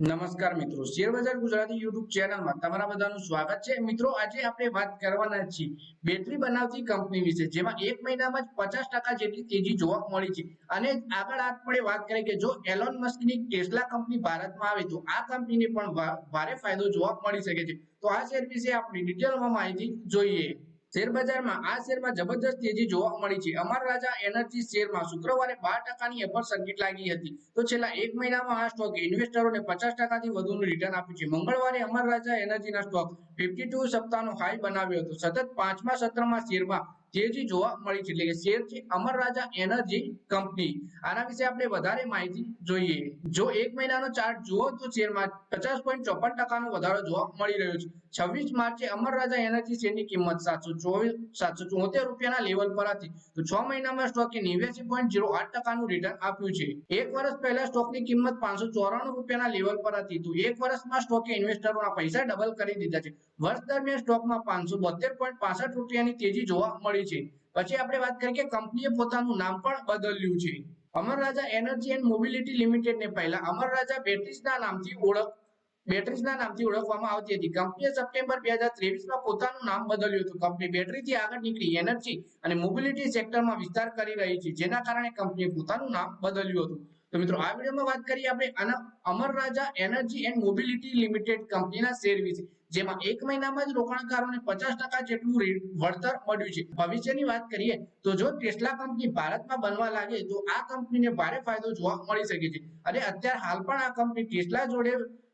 નમસ્કાર મિત્રો. શેર બજાર ગુજરાતી યુટ્યુબ ચેનલમાં તમારા બધાનું સ્વાગત છે. મિત્રો, આજે આપણે વાત કરવાના છીએ બેટરી બનાવતી કંપની વિશે, જેમાં એક મહિનામાં જ પચાસ ટકા જેટલી તેજી જોવા મળી છે. અને આગળ આપણે વાત કરીએ કે જો એલોન મસ્કની ટેસ્લા કંપની ભારતમાં આવે, તો આ કંપનીને પણ ભારે ફાયદો જોવા મળી શકે છે. તો આ શેર વિશે આપણે ડિટેલમાં માહિતી જોઈએ. શેર આ શેરમાં જબરદસ્ત તેજી જોવા મળી છે. અમર રાજા એનર્જી શેરમાં શુક્રવારે બાર ટકાની અપર સર્કિટ લાગી હતી. તો છેલ્લા એક મહિનામાં આ સ્ટોકે ઇન્વેસ્ટરોને પચાસ ટકાથી વધુનું રિટર્ન આપ્યું છે. મંગળવારે અમર રાજા એનર્જીના સ્ટોક ફિફ્ટી ટુ સપ્તાહનો હાઈ બનાવ્યો હતો. સતત પાંચમા સત્રમાં શેરમાં તેજી જોવા મળી છે, એટલે કે શેર છે, અમર રાજા એનર્જી કંપની. આના વિશે આપણે વધારે માહિતી જોઈએ. જો એક મહિનાનો ચાર્ટ જુઓ, તો શેરમાં પચાસ પોઈન્ટ ચોપન ટકાનો વધારો જોવા મળી રહ્યો છે. છવ્વીસ માર્ચે અમર રાજા એનર્જી શેરની કિંમત સાતસો ચોવીસ, સાતસો ચોતેર રૂપિયાના લેવલ પર હતી. તો છ મહિનામાં સ્ટોકે નેવ્યાસી પોઈન્ટ ઝીરો આઠ ટકાનું રિટર્ન આપ્યું છે. એક વર્ષ પહેલા સ્ટોકની કિંમત પાંચસો ચોરાણું રૂપિયાના લેવલ પર હતી. તો એક વર્ષમાં સ્ટોકે ઇન્વેસ્ટરોના પૈસા ડબલ કરી દીધા છે. વર્ષ દરમિયાન સ્ટોકમાં પાંચસો બોતેર પોઈન્ટ પાસઠ રૂપિયાની તેજી જોવા મળી છે. પછી આપણે વાત કરીએ કે કંપનીએ પોતાનું નામ પણ બદલ્યું છે. Amara Raja energy and mobility લિમિટેડને પહેલા અમર રાજા બેટરીઝના નામથી ઓળખ, બેટરીઝના નામથી ઓળખવામાં આવતી હતી. કંપનીએ સપ્ટેમ્બર બે હજાર ત્રેવીસમાં પોતાનું નામ બદલ્યું હતું. કંપની બેટરીથી આગળ નીકળી એનર્જી અને મોબિલિટી સેક્ટરમાં વિસ્તાર કરી રહી છે. જેના કારણે કંપનીએ પોતાનું નામ બદલ્યું હતું. તો મિત્રો, આ વિડીયોમાં વાત કરીએ આપણે Amar Raja energy and mobility limited કંપનીના શેર વિશે. જેમાં એક મહિનામાં જ રોકાણકારોને પચાસ ટકા જેટલું વળતર મળ્યું છે. ભવિષ્યની વાત કરીએ તો જો ટેસ્લા કંપની ભારતમાં બનવા લાગે તો આ કંપનીને ભારે ફાયદો જોવા મળી શકે છે. અને અત્યારે હાલ પણ આ કંપની ટેસ્લા જોડે